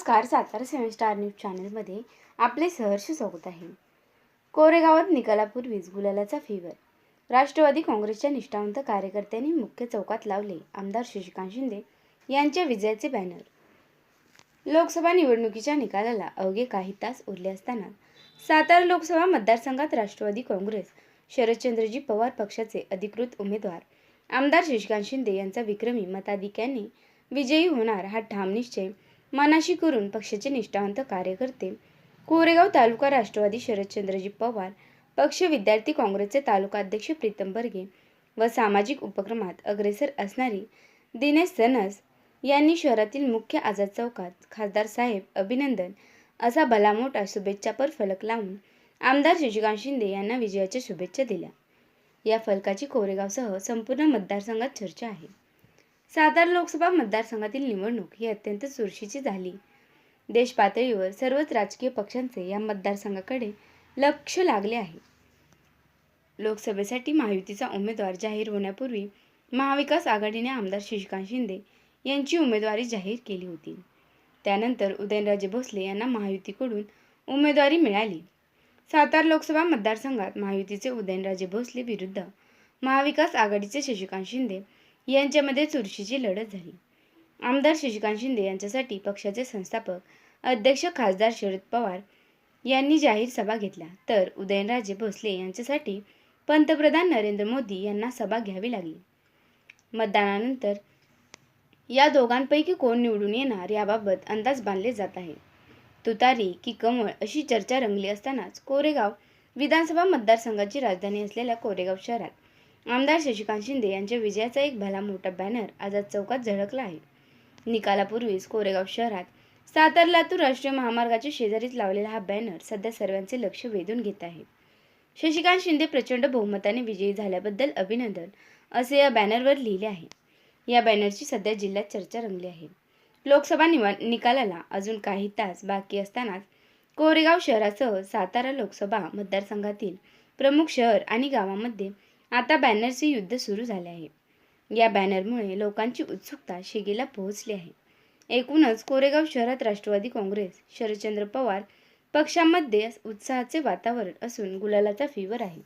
नमस्कार सातारा सेवन star news चॅनलमध्ये आपले सहर्ष स्वागत आहे. कोरेगावात निकालापूर्वीच गुलालाचा फीवर राष्ट्रवादी काँग्रेसच्या निष्ठावंत कार्यकर्त्यांनी मुख्य चौकात लावले आमदार शशिकांत शिंदे यांच्या विजयाचे बॅनर लोकसभा निवडणुकीच्या निकालाला अवघे काही तास उरले असताना सातारा लोकसभा मतदारसंघात राष्ट्रवादी काँग्रेस शरदचंद्रजी पवार पक्षाचे अधिकृत उमेदवार आमदार शशिकांत शिंदे यांचा विक्रमी मताधिक्यांनी विजयी होणार हा ठाम निश्चय मनाशी करून पक्षाचे निष्ठावंत कार्यकर्ते. कोरेगाव तालुका राष्ट्रवादी शरदचंद्रजी पवार पक्ष विद्यार्थी काँग्रेसचे तालुका अध्यक्ष प्रीतम बर्गे व सामाजिक उपक्रमात अग्रेसर असणारी दिनेश सनस यांनी शहरातील मुख्य आझाद चौकात खासदार साहेब अभिनंदन असा भलामोठा शुभेच्छापर फलक लावून आमदार शशिकांत शिंदे यांना विजयाच्या शुभेच्छा दिल्या. या फलकाची कोरेगावसह संपूर्ण मतदारसंघात चर्चा आहे. सातार लोकसभा मतदारसंघातील निवडणूक ही अत्यंत चुरशीची झाली. देश पातळीवर सर्वच राजकीय पक्षांचे या मतदारसंघाकडे लक्ष लागले आहे. लोकसभेसाठी महायुतीचा उमेदवार जाहीर होण्यापूर्वी महाविकास आघाडीने आमदार शशिकांत शिंदे यांची उमेदवारी जाहीर केली होती. त्यानंतर उदयनराजे भोसले यांना महायुतीकडून उमेदवारी मिळाली. सातारा लोकसभा मतदारसंघात महायुतीचे उदयनराजे भोसले विरुद्ध महाविकास आघाडीचे शशिकांत शिंदे यांच्यामध्ये चुरशीची लढत झाली. आमदार शशिकांत शिंदे यांच्यासाठी पक्षाचे संस्थापक अध्यक्ष खासदार शरद पवार यांनी जाहीर सभा घेतल्या. तर उदयनराजे भोसले यांच्यासाठी पंतप्रधान नरेंद्र मोदी यांना सभा घ्यावी लागली. मतदानानंतर या दोघांपैकी कोण निवडून येणार याबाबत अंदाज बांधले जात आहे. तुतारी की कमळ अशी चर्चा रंगली असतानाच कोरेगाव विधानसभा मतदारसंघाची राजधानी असलेल्या कोरेगाव शहरात आमदार शशिकांत शिंदे यांच्या विजयाचा एक भला मोठा बॅनर आझाद चौकात झळकला आहे. निकालापूर्वीच कोरेगाव शहरात सातार लातूर राष्ट्रीय महामार्गाच्या शेजारीच लावलेला हा बॅनर सध्या सर्वांचे लक्ष वेधून घेत आहे. शशिकांत शिंदे प्रचंड बहुमताने विजयी झाल्याबद्दल अभिनंदन असे या बॅनरवर लिहिले आहे. या बॅनरची सध्या जिल्ह्यात चर्चा रंगली आहे. लोकसभा निवा निकालाला अजून काही तास बाकी असतानाच कोरेगाव शहरासह सातारा लोकसभा मतदारसंघातील प्रमुख शहर आणि गावामध्ये आता बॅनरचे युद्ध सुरू झाले आहे. या बॅनरमुळे लोकांची उत्सुकता शिगेला पोहोचली आहे. एकूणच कोरेगाव शहरात राष्ट्रवादी काँग्रेस शरदचंद्र पवार पक्षामध्ये उत्साहाचे वातावरण असून गुलालाचा फीवर आहे.